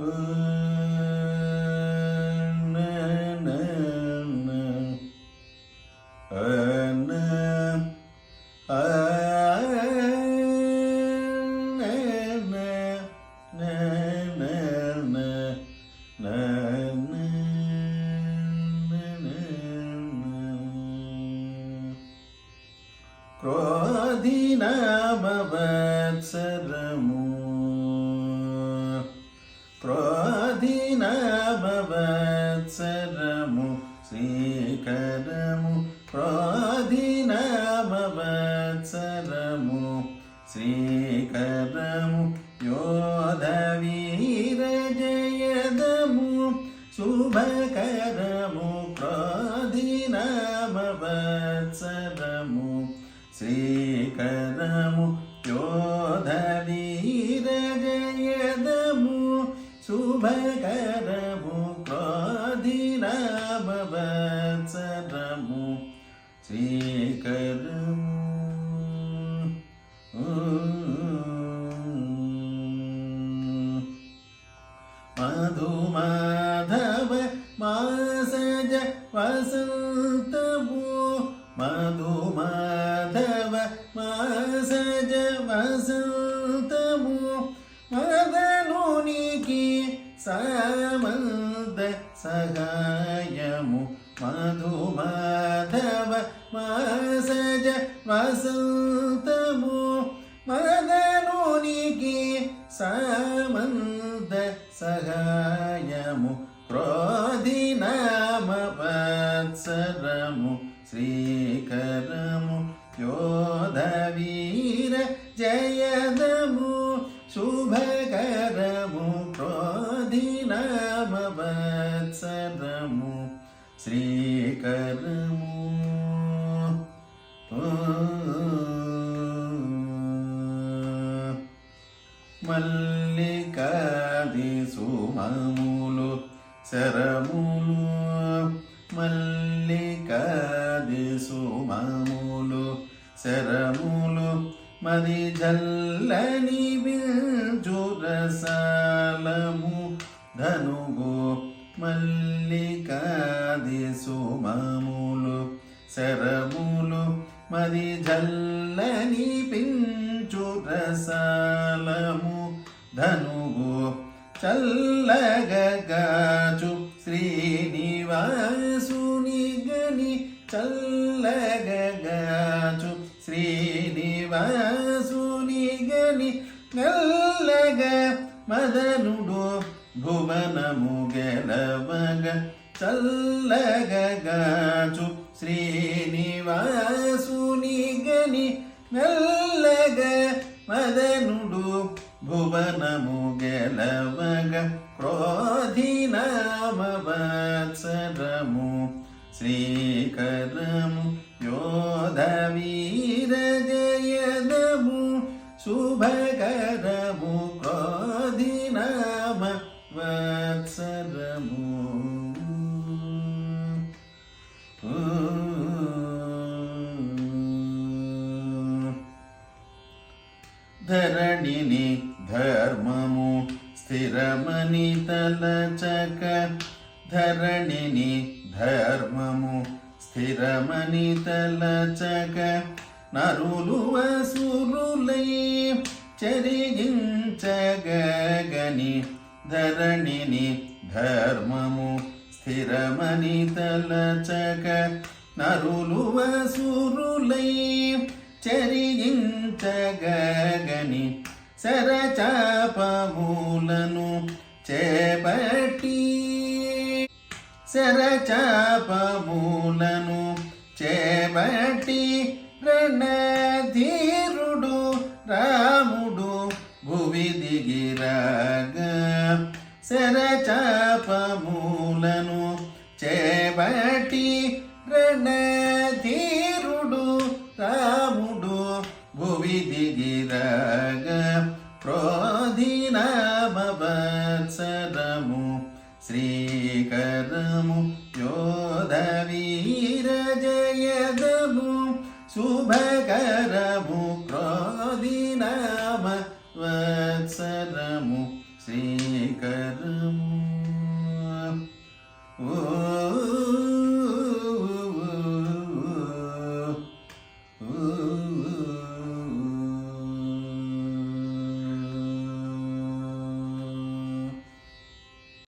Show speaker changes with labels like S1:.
S1: Uh... సంవత్సరము శ్రీకరము క్రోధినవత్సరము శ్రీకరము యోధవీర జయదము శుభకరము క్రోధినవత్సరము శ్రీకరము యోధవీర జయదము శుభకరము క్రోధినవత్సరము శ్రీకరము మధుమాధవ మాసజ వసంతము మధుమాధవ మాసజ వసంతము మదనునికి సామంత సహాయము మధుమాధవ మాసజ వసంతము మదనునికి సామంత సహాయము క్రోధినామ వత్సరము శ్రీకరము యోధవీర జయ శ్రీకరము మల్లికాది సుమములు శరములు మల్లికాది సుమములు శరములు మరి జల్లని బిజురసాలము ధనుగో మల్లికాది సుమములు శరములు మరి జల్లని పించు రసాలము ధనుగు చల్లగగాచు శ్రీనివాసుని గని చల్లగగాచు శ్రీనివాసుని గని నల్లగ మదనుడు భువనము గెలవగ చల్లగగాచు శ్రీనివాసుని గని నల్లగ మదనుడు భువనము గెలవగ క్రోధినామ వత్సరము శ్రీకరము యోధవీర జయదము శుభకరము క్రోధినామ వత్సరము ధరణిని ధర్మము స్థిరమని తలచక ధరణిని ధర్మము స్థిరమని తలచక నరులు వసురులై చరిగించగని ధరణిని ధర్మము స్థిరమని తలచక నరులు వసురులై చరించగని శరచాపమూలను చేపట్టి శరచాపమూలను చేపట్టి రణధీరుడు రాముడు భువి దిగిరా శరచాపములను చేపటి రణధీరుడు రాముడు భువి దిగిరాగా క్రోధినామవత్సరము శ్రీకరము యోధవీర జయదము శుభకరము క్రోధినామ వత్సరము சேகரம் ஓ